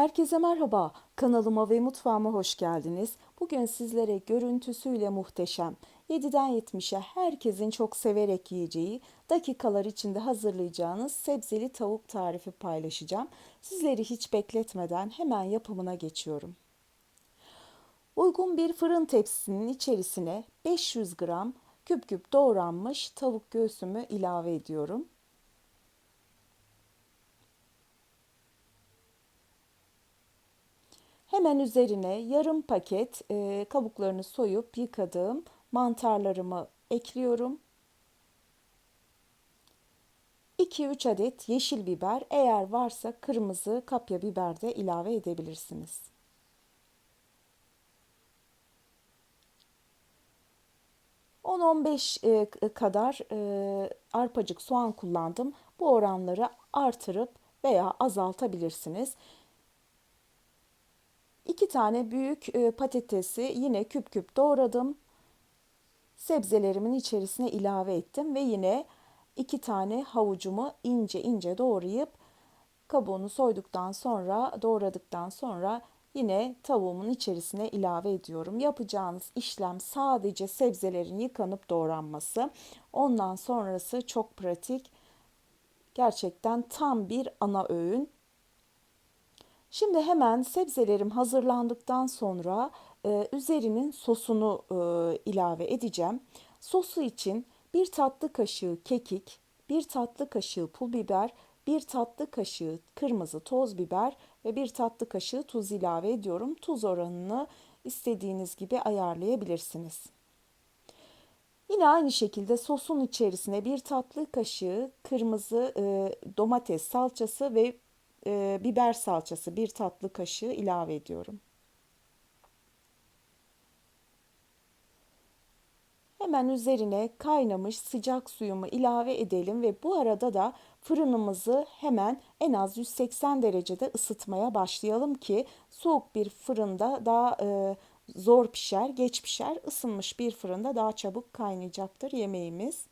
Herkese merhaba. Kanalıma ve mutfağıma hoş geldiniz. Bugün sizlere görüntüsüyle muhteşem, 7'den 70'e herkesin çok severek yiyeceği, dakikalar içinde hazırlayacağınız sebzeli tavuk tarifi paylaşacağım. Sizleri hiç bekletmeden hemen yapımına geçiyorum. Uygun bir fırın tepsisinin içerisine 500 gram küp küp doğranmış tavuk göğsümü ilave ediyorum. Hemen üzerine yarım paket e, kabuklarını soyup yıkadığım mantarlarımı ekliyorum. 2-3 adet yeşil biber eğer varsa kırmızı kapya biber de ilave edebilirsiniz. ...10-15 e, kadar e, arpacık soğan kullandım. Bu oranları artırıp veya azaltabilirsiniz. Tane büyük e, patatesi yine küp küp doğradım. Sebzelerimin içerisine ilave ettim ve yine iki tane havucumu ince ince doğrayıp kabuğunu soyduktan sonra doğradıktan sonra yine tavuğumun içerisine ilave ediyorum. Yapacağınız işlem sadece sebzelerin yıkanıp doğranması. Ondan sonrası çok pratik. Gerçekten tam bir ana öğün. Şimdi hemen sebzelerim hazırlandıktan sonra e, üzerinin sosunu e, ilave edeceğim. Sosu için bir tatlı kaşığı kekik, bir tatlı kaşığı pul biber, bir tatlı kaşığı kırmızı toz biber ve bir tatlı kaşığı tuz ilave ediyorum. Tuz oranını istediğiniz gibi ayarlayabilirsiniz. Yine aynı şekilde sosun içerisine bir tatlı kaşığı kırmızı e, domates salçası ve e, biber salçası bir tatlı kaşığı ilave ediyorum. Hemen üzerine kaynamış sıcak suyumu ilave edelim ve bu arada da fırınımızı hemen en az 180 derecede ısıtmaya başlayalım ki soğuk bir fırında daha e, zor pişer, geç pişer. Isınmış bir fırında daha çabuk kaynayacaktır yemeğimiz.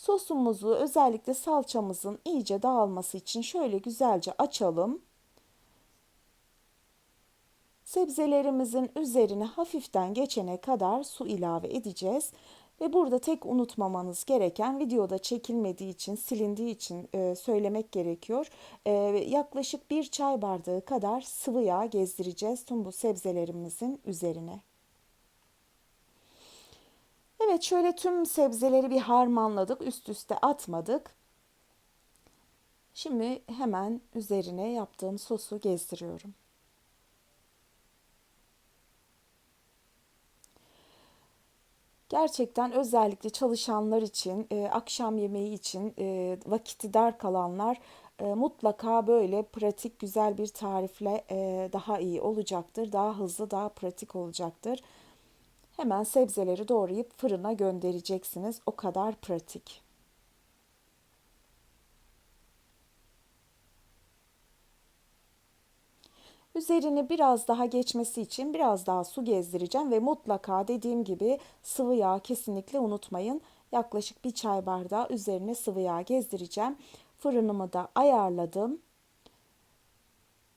Sosumuzu özellikle salçamızın iyice dağılması için şöyle güzelce açalım. Sebzelerimizin üzerine hafiften geçene kadar su ilave edeceğiz. Ve burada tek unutmamanız gereken videoda çekilmediği için, silindiği için e, söylemek gerekiyor. E, yaklaşık bir çay bardağı kadar sıvı yağ gezdireceğiz tüm bu sebzelerimizin üzerine. Evet şöyle tüm sebzeleri bir harmanladık. Üst üste atmadık. Şimdi hemen üzerine yaptığım sosu gezdiriyorum. Gerçekten özellikle çalışanlar için, e, akşam yemeği için e, vakiti dar kalanlar e, mutlaka böyle pratik güzel bir tarifle e, daha iyi olacaktır. Daha hızlı, daha pratik olacaktır. Hemen sebzeleri doğrayıp fırına göndereceksiniz. O kadar pratik. Üzerini biraz daha geçmesi için biraz daha su gezdireceğim ve mutlaka dediğim gibi sıvı yağ kesinlikle unutmayın. Yaklaşık bir çay bardağı üzerine sıvı yağ gezdireceğim. Fırınımı da ayarladım.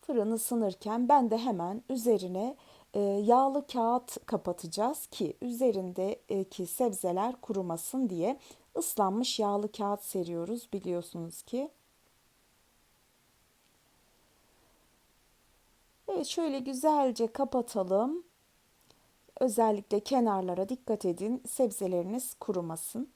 Fırın ısınırken ben de hemen üzerine yağlı kağıt kapatacağız ki üzerindeki sebzeler kurumasın diye ıslanmış yağlı kağıt seriyoruz biliyorsunuz ki. Evet şöyle güzelce kapatalım. Özellikle kenarlara dikkat edin sebzeleriniz kurumasın.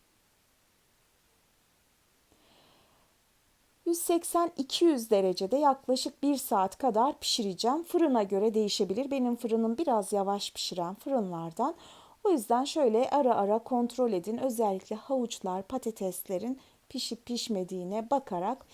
180-200 derecede yaklaşık 1 saat kadar pişireceğim. Fırına göre değişebilir. Benim fırınım biraz yavaş pişiren fırınlardan. O yüzden şöyle ara ara kontrol edin. Özellikle havuçlar, patateslerin pişip pişmediğine bakarak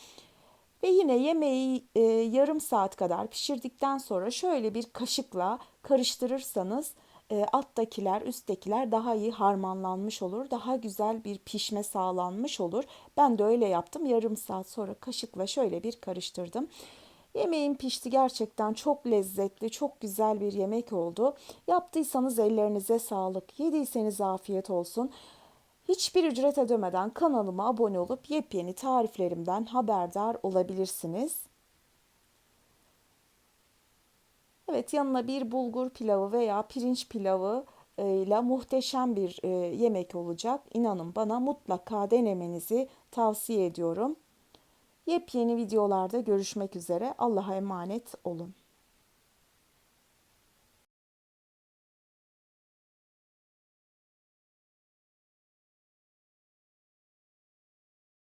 ve yine yemeği e, yarım saat kadar pişirdikten sonra şöyle bir kaşıkla karıştırırsanız e, alttakiler üsttekiler daha iyi harmanlanmış olur. Daha güzel bir pişme sağlanmış olur. Ben de öyle yaptım. Yarım saat sonra kaşıkla şöyle bir karıştırdım. Yemeğim pişti gerçekten çok lezzetli, çok güzel bir yemek oldu. Yaptıysanız ellerinize sağlık, yediyseniz afiyet olsun. Hiçbir ücret ödemeden kanalıma abone olup yepyeni tariflerimden haberdar olabilirsiniz. Evet yanına bir bulgur pilavı veya pirinç pilavı e, ile muhteşem bir e, yemek olacak. İnanın bana mutlaka denemenizi tavsiye ediyorum. Yepyeni videolarda görüşmek üzere. Allah'a emanet olun.